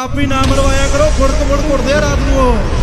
ਆਪ ਹੀ ਨਾ ਮਰਵਾਇਆ ਕਰੋ ਫੁੜਕ ਫੁੜ ਘੁੱਟਦੇ ਆ ਰਾਤ ਨੂੰ। ਉਹ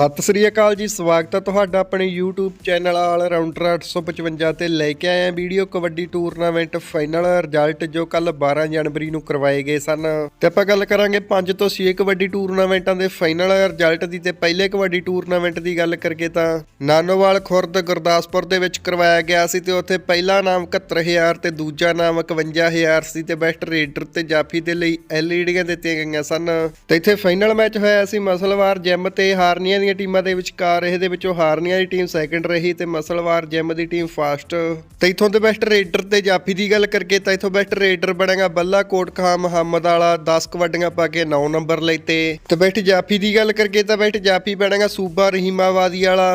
ਸਤਿ ਸ੍ਰੀ ਅਕਾਲ ਜੀ, ਸਵਾਗਤ ਹੈ ਤੁਹਾਡਾ ਆਪਣੇ YouTube ਚੈਨਲ ਆਲ ਰਾਉਂਡਰ 855 ਤੇ ਲੈ ਕੇ ਆਏ ਹਾਂ video kabaddi tournament final result ਜੋ ਕੱਲ 12 ਜਨਵਰੀ ਨੂੰ ਕਰਵਾਏ ਗਏ ਸਨ। ਤੇ ਆਪਾਂ ਗੱਲ ਕਰਾਂਗੇ 5 ਤੋਂ 6 ਕਬੱਡੀ ਟੂਰਨਾਮੈਂਟਾਂ ਦੇ ਫਾਈਨਲ ਰਿਜ਼ਲਟ ਦੀ ਤੇ ਪਹਿਲੇ ਕਬੱਡੀ ਟੂਰਨਾਮੈਂਟ ਦੀ ਗੱਲ ਕਰਕੇ ਤਾਂ ਨਾਨੋਵਾਲ ਖੁਰਦ ਗੁਰਦਾਸਪੁਰ ਦੇ ਵਿੱਚ ਕਰਵਾਇਆ ਗਿਆ ਸੀ ਤੇ ਉੱਥੇ ਪਹਿਲਾ ਨਾਮ 71000 ਤੇ ਦੂਜਾ ਨਾਮ 51000 ਸੀ ਤੇ ਬੈਸਟ ਰੇਡਰ ਤੇ ਜਾਫੀ ਦੇ ਲਈ ਐਲਈਡੀਆਂ ਦਿੱਤੀਆਂ ਗਈਆਂ ਸਨ। ਤੇ ਇੱਥੇ ਫਾਈਨਲ ਮੈਚ ਹੋਇਆ ਸੀ, ਮਸਲਵਾਰ ਜਿਮ ਤੇ ਹਾਰਨੀਆਂ ਦੀਆਂ ਟੀਮਾਂ ਦੇ ਵਿਚਕਾਰ ਇਹਦੇ ਵਿੱਚੋਂ ਹਾਰਨੀਆਂ ਦੀ ਟੀਮ ਸੈਕੰਡ ਰਹੀ ਤੇ ਮਸਲਵਾਰ ਜਿਮ ਦੀ ਟੀਮ ਫਾਸਟ। ਤੇ ਇਥੋਂ ਦੇ ਬੈਸਟ ਰੇਡਰ ਤੇ ਜਾਫੀ ਦੀ ਗੱਲ ਕਰਕੇ ਤਾਂ ਇਥੋਂ ਬੈਸਟ ਰੇਡਰ ਬਣੇਗਾ ਬੱਲਾ ਕੋਟ ਖਾਂ ਮੁਹੰਮਦ ਵਾਲਾ 10 ਕਬੱਡੀਆਂ ਪਾ ਕੇ 9 ਨੰਬਰ ਲਈ ਤੇ। ਤੇ ਬੈਸਟ ਜਾਫੀ ਦੀ ਗੱਲ ਕਰਕੇ ਤਾਂ ਬੈਸਟ ਜਾਫੀ ਬਣੇਗਾ ਸੂਬਾ ਰਹੀਮਾਵਾਦੀ ਵਾਲਾ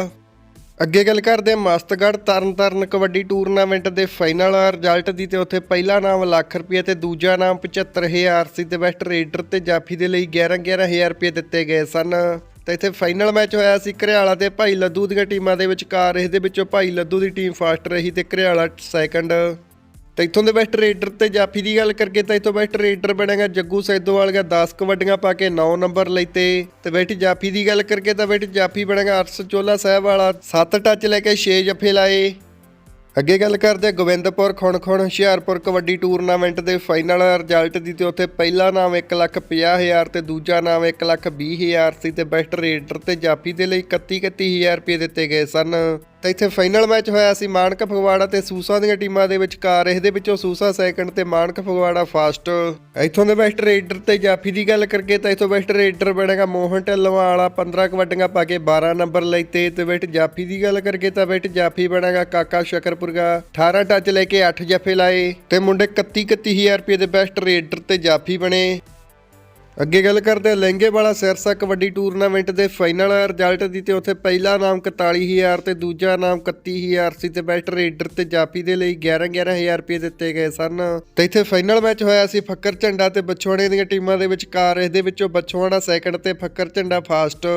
ਅੱਗੇ ਗੱਲ ਕਰਦੇ ਹਾਂ ਮਸਤਗੜ੍ਹ ਤਰਨਤਾਰਨ ਕਬੱਡੀ ਟੂਰਨਾਮੈਂਟ ਦੇ ਫਾਈਨਲ ਰਿਜ਼ਲਟ ਦੀ ਤੇ ਉੱਥੇ ਪਹਿਲਾ ਨਾਮ ਲੱਖ ਰੁਪਏ ਤੇ ਦੂਜਾ ਨਾਮ 75000 ਸੀ ਤੇ ਬੈਸਟ ਰੇਡਰ ਤੇ ਜਾਫੀ ਦੇ ਲਈ 11 11000 ਰੁਪਏ ਦਿੱਤੇ ਗਏ ਸਨ। ਤੇ ਇੱਥੇ ਫਾਈਨਲ ਮੈਚ ਹੋਇਆ ਸੀ ਘਰਿਆਲਾ ਤੇ ਭਾਈ ਲੱਦੂ ਦੀਆਂ ਟੀਮਾਂ ਦੇ ਵਿਚਕਾਰ। ਇਸ ਦੇ ਵਿੱਚੋਂ ਭਾਈ ਲੱਦੂ ਦੀ ਟੀਮ ਫਾਸਟ ਰਹੀ ਤੇ ਘਰਿਆਲਾ ਸੈਕੰਡ ਤੇ ਇੱਥੋਂ ਦੇ ਬੈਸਟ ਰੇਡਰ ਤੇ ਜਾਫੀ ਦੀ ਗੱਲ ਕਰਕੇ ਤਾਂ ਇੱਥੋਂ ਬੈਸਟ ਰੇਡਰ ਬਣੇਗਾ ਜੱਗੂ ਸੈਦੋਵਾਲ ਦਾ 10 ਕਬੱਡੀਆਂ ਪਾ ਕੇ 9 ਨੰਬਰ ਲੈਤੇ ਤੇ। ਬੈਠ ਜਾਫੀ ਦੀ ਗੱਲ ਕਰਕੇ ਤਾਂ ਬੈਠ ਜਾਫੀ ਬਣੇਗਾ ਅਰਸ ਚੋਲਾ ਸਾਹਿਬ ਵਾਲਾ। 7 ਟੱਚ ਲੈ ਕੇ 6 ਜੱਫੇ ਲਾਏ। ਅੱਗੇ ਗੱਲ ਕਰਦੇ ਹਾਂ ਗੋਬਿੰਦਪੁਰ ਖੁਣਖੁਣ ਹੁਸ਼ਿਆਰਪੁਰ ਕਬੱਡੀ ਟੂਰਨਾਮੈਂਟ ਦੇ ਫਾਈਨਲ ਰਿਜ਼ਲਟ ਦੀ ਤੇ ਉੱਥੇ ਪਹਿਲਾ ਨਾਮ 150000 ਤੇ ਦੂਜਾ ਨਾਮ 120000 ਸੀ ਤੇ ਬੈਸਟ ਰੇਡਰ ਤੇ ਜਾਫੀ ਦੇ ਲਈ 31 31000 ਰੁਪਏ ਦਿੱਤੇ ਗਏ ਸਨ। ਤੇ ਇੱਥੇ ਫਾਈਨਲ ਮੈਚ ਹੋਇਆ ਸੀ ਮਾਨਕ ਫਗਵਾੜਾ ਤੇ ਸੂਸਾ ਦੀਆਂ ਟੀਮਾਂ ਦੇ ਵਿਚਕਾਰ ਇਸ ਦੇ ਵਿੱਚੋਂ ਸੂਸਾ ਸੈਕੰਡ ਤੇ ਮਾਨਕ ਫਗਵਾੜਾ ਫਾਸਟ ਇੱਥੋਂ ਦੇ ਬੈਸਟ ਰੇਡਰ ਤੇ ਜਾਫੀ ਦੀ ਗੱਲ ਕਰਕੇ ਤਾਂ ਇੱਥੋਂ ਬੈਸਟ ਰੇਡਰ ਬਣੇਗਾ ਮੋਹਨ ਢੱਲਵਾਂ ਵਾਲਾ 15 ਕਬੱਡੀਆਂ ਪਾ ਕੇ 12 ਨੰਬਰ ਲਈ ਤੇ ਤੇ ਜਾਫੀ ਦੀ ਗੱਲ ਕਰਕੇ ਤਾਂ ਬੈਟ ਜਾਫੀ ਬਣੇਗਾ ਕਾਕਾ ਸ਼ਕਰਪੁਰਗਾ। 18 ਟੱਚ ਲੈ ਕੇ 8 ਜੱਫੇ ਲਾਏ ਤੇ ਮੁੰਡੇ 31 31000 ਰੁਪਏ ਦੇ ਬੈਸਟ ਰੇਡਰ ਤੇ ਜਾਫੀ ਬਣੇ। ਅੱਗੇ ਗੱਲ ਕਰਦੇ ਹਾਂ, ਲਹਿੰਗੇ ਵਾਲਾ ਸਿਰਸਾ ਕਬੱਡੀ ਟੂਰਨਾਮੈਂਟ ਦੇ ਫਾਈਨਲ ਰਿਜ਼ਲਟ ਦੀ ਤੇ ਉੱਥੇ ਪਹਿਲਾ ਨਾਮ 41000 ਤੇ ਦੂਜਾ ਨਾਮ 31000 ਸੀ ਤੇ ਬੈਸਟ ਰੇਡਰ ਤੇ ਜਾਪੀ ਦੇ ਲਈ 11 11000 ਰੁਪਏ ਦਿੱਤੇ ਗਏ ਸਨ। ਤੇ ਇੱਥੇ ਫਾਈਨਲ ਮੈਚ ਹੋਇਆ ਸੀ ਫੱਕਰ ਝੰਡਾ ਤੇ ਬਛੋੜੇ ਦੀਆਂ ਟੀਮਾਂ ਦੇ ਵਿਚਕਾਰ ਇਸ ਦੇ ਵਿੱਚੋਂ ਬਛੋੜਾ ਸੈਕੰਡ ਤੇ ਫੱਕਰ ਝੰਡਾ ਫਾਸਟ।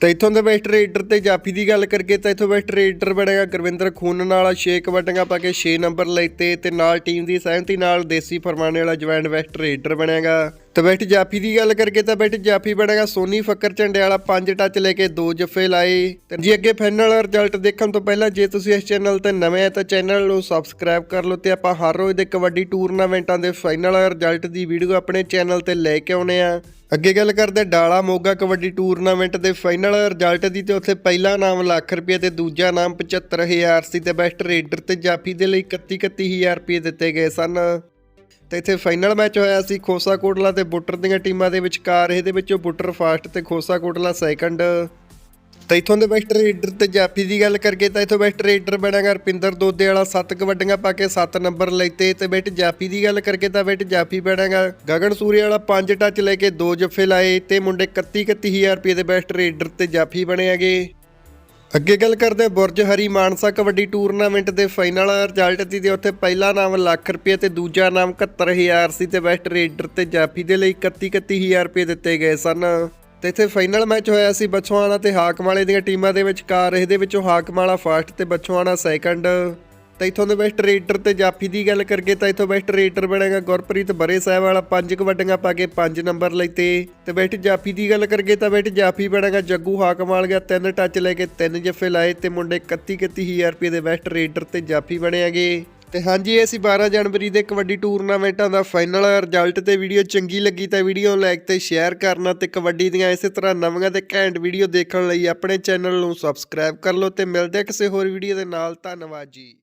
ਤੇ ਇੱਥੋਂ ਦੇ ਬੈਸਟ ਰੇਡਰ ਤੇ ਜਾਪੀ ਦੀ ਗੱਲ ਕਰਕੇ ਤਾਂ ਇੱਥੋਂ ਬੈਸਟ ਰੇਡਰ ਬਣੇਗਾ ਗੁਰਵਿੰਦਰ ਖੂਨ ਨਾਲ 6 ਕਬੱਡੀਆਂ ਪਾ ਕੇ 6 ਨੰਬਰ ਲੈਤੇ ਤੇ ਨਾਲ ਟੀਮ ਦੀ ਸਹਿਮਤੀ ਨਾਲ ਦੇਸੀ ਫਰਮਾਨੇ ਵਾਲਾ ਜੁਆਇੰਟ ਬੈਸਟ ਰੇਡਰ ਬਣੇਗਾ ਤੇ ਬੈਠ ਜਾਫੀ ਦੀ ਗੱਲ ਕਰਕੇ ਤਾਂ ਬੈਠ ਜਾਫੀ ਬਣੇਗਾ ਸੋਨੀ ਫੱਕਰ ਝੰਡੇ ਵਾਲਾ ਪੰਜ ਟੱਚ ਲੈ ਕੇ ਦੋ ਜੱਫੇ ਲਾਏ। ਤੇ ਜੀ ਅੱਗੇ ਫਾਈਨਲ ਰਿਜ਼ਲਟ ਦੇਖਣ ਤੋਂ ਪਹਿਲਾਂ ਜੇ ਤੁਸੀਂ ਇਸ ਚੈਨਲ ਤੇ ਨਵੇਂ ਆ ਤਾਂ ਚੈਨਲ ਨੂੰ ਸਬਸਕ੍ਰਾਈਬ ਕਰ ਲਓ ਤੇ ਆਪਾਂ ਹਰ ਰੋਜ਼ ਦੇ ਕਬੱਡੀ ਟੂਰਨਾਮੈਂਟਾਂ ਦੇ ਫਾਈਨਲ ਰਿਜ਼ਲਟ ਦੀ ਵੀਡੀਓ ਆਪਣੇ ਚੈਨਲ ਤੇ ਲੈ ਕੇ ਆਉਨੇ ਆ। ਅੱਗੇ ਗੱਲ ਕਰਦੇ ਡਾਲਾ ਮੋਗਾ ਕਬੱਡੀ ਟੂਰਨਾਮੈਂਟ ਦੇ ਫਾਈਨਲ ਰਿਜ਼ਲਟ ਦੀ ਤੇ ਉੱਥੇ ਪਹਿਲਾ ਨਾਮ ਲੱਖ ਰੁਪਏ ਤੇ ਦੂਜਾ ਨਾਮ 75000 ਸੀ ਤੇ ਬੈਸਟ ਰੇਡਰ ਤੇ ਜਾਫੀ ਦੇ ਲਈ 31 31000 ਰੁਪਏ ਦਿੱਤੇ ਗਏ ਸਨ। ਤੇ ਇੱਥੇ ਫਾਈਨਲ ਮੈਚ ਹੋਇਆ ਸੀ ਖੋਸਾ ਕੋਟਲਾ ਤੇ ਬੁੱਟਰ ਦੀਆਂ ਟੀਮਾਂ ਦੇ ਵਿਚਕਾਰ। ਇਹਦੇ ਵਿੱਚੋਂ ਬੁੱਟਰ ਫਾਸਟ ਤੇ ਖੋਸਾ ਕੋਟਲਾ ਸੈਕੰਡ ਤੇ ਇਥੋਂ ਦੇ ਬੈਸਟ ਰੇਡਰ ਤੇ ਜਾਫੀ ਦੀ ਗੱਲ ਕਰਕੇ ਤਾਂ ਇਥੋਂ ਬੈਸਟ ਰੇਡਰ ਬਣਾਗਾ ਰਪਿੰਦਰ ਦੋਦੇ ਵਾਲਾ 7 ਕਬੱਡੀਆਂ ਪਾ ਕੇ 7 ਨੰਬਰ ਲੈਤੇ ਤੇ ਬੈਟ ਜਾਫੀ ਦੀ ਗੱਲ ਕਰਕੇ ਤਾਂ ਬੈਟ ਜਾਫੀ ਬਣਾਗਾ ਗਗਨ ਸੂਰਿਆ ਵਾਲਾ 5 ਟੱਚ ਲੈ ਕੇ 2 ਜੱਫੇ ਲਾਏ ਤੇ ਮੁੰਡੇ 31 31000 ਰੁਪਏ ਦੇ ਬੈਸਟ ਰੇਡਰ ਤੇ ਜਾਫੀ ਬਣੇ ਹੈਗੇ। ਅੱਗੇ ਗੱਲ ਕਰਦੇ ਹਾਂ ਬੁਰਜ ਹਰੀ ਮਾਨਸਾ ਕਬੱਡੀ ਟੂਰਨਾਮੈਂਟ ਦੇ ਫਾਈਨਲ ਰਿਜ਼ਲਟ ਦੀ ਤੇ ਉੱਥੇ ਪਹਿਲਾ ਨਾਮ ਲੱਖ ਰੁਪਏ ਤੇ ਦੂਜਾ ਨਾਮ 71000 ਸੀ ਤੇ ਵੈਸਟ ਰੇਡਰ ਤੇ ਜਾਫੀ ਦੇ ਲਈ 31 31000 ਰੁਪਏ ਦਿੱਤੇ ਗਏ ਸਨ। ਤੇ ਇੱਥੇ ਫਾਈਨਲ ਮੈਚ ਹੋਇਆ ਸੀ ਬਛਵਾਣਾ ਤੇ ਹਾਕਮਾਲੇ ਦੀਆਂ ਟੀਮਾਂ ਦੇ ਵਿਚਕਾਰ, ਇਹਦੇ ਵਿੱਚੋਂ ਹਾਕਮਾਲਾ ਫਸਟ ਤੇ ਬਛਵਾਣਾ ਸੈਕੰਡ ਤੇ ਇਥੋਂ ਦੇ ਬੈਸਟ ਰੇਡਰ ਤੇ ਜਾਫੀ ਦੀ ਗੱਲ ਕਰਕੇ ਤਾਂ ਇਥੋਂ ਬੈਸਟ ਰੇਡਰ ਬਣੇਗਾ ਗੁਰਪ੍ਰੀਤ ਬਰੇ ਸਾਹਿਬ ਵਾਲਾ, ਪੰਜ ਕਬੱਡੀਆਂ ਪਾ ਕੇ 5 ਨੰਬਰ ਲੈਤੇ ਤੇ ਬੈਸਟ ਜਾਫੀ ਦੀ ਗੱਲ ਕਰਕੇ ਤਾਂ ਬੈਸਟ ਜਾਫੀ ਬਣੇਗਾ ਜੱਗੂ ਹਾਕਮ ਵਾਲ ਗਿਆ, ਤਿੰਨ ਟੱਚ ਲੈ ਕੇ ਤਿੰਨ ਜੱਫੇ ਲਾਏ ਤੇ ਮੁੰਡੇ 31 31000 ਰੁਪਏ ਦੇ ਬੈਸਟ ਰੇਡਰ ਤੇ ਜਾਫੀ ਬਣੇ ਹੈਗੇ ਤੇ ਹਾਂਜੀ, ਇਹ ਸੀ 12 ਜਨਵਰੀ ਦੇ ਕਬੱਡੀ ਟੂਰਨਾਮੈਂਟਾਂ ਦਾ ਫਾਈਨਲ ਰਿਜ਼ਲਟ ਤੇ ਵੀਡੀਓ ਚੰਗੀ ਲੱਗੀ ਤਾਂ ਵੀਡੀਓ ਨੂੰ ਲਾਈਕ ਤੇ ਸ਼ੇਅਰ ਕਰਨਾ ਤੇ ਕਬੱਡੀ ਦੀਆਂ ਇਸੇ ਤਰ੍ਹਾਂ ਨਵੀਆਂ ਤੇ ਘੈਂਟ ਵੀਡੀਓ ਦੇਖਣ ਲਈ ਆਪਣੇ ਚੈਨਲ ਨੂੰ ਸਬਸਕ੍ਰਾਈਬ ਕਰ ਲਓ ਤੇ ਮਿਲਦੇ ਕਿਸੇ ਹੋਰ ਵੀਡੀਓ ਦੇ ਨਾਲ, ਧੰਨਵਾਦ ਜੀ।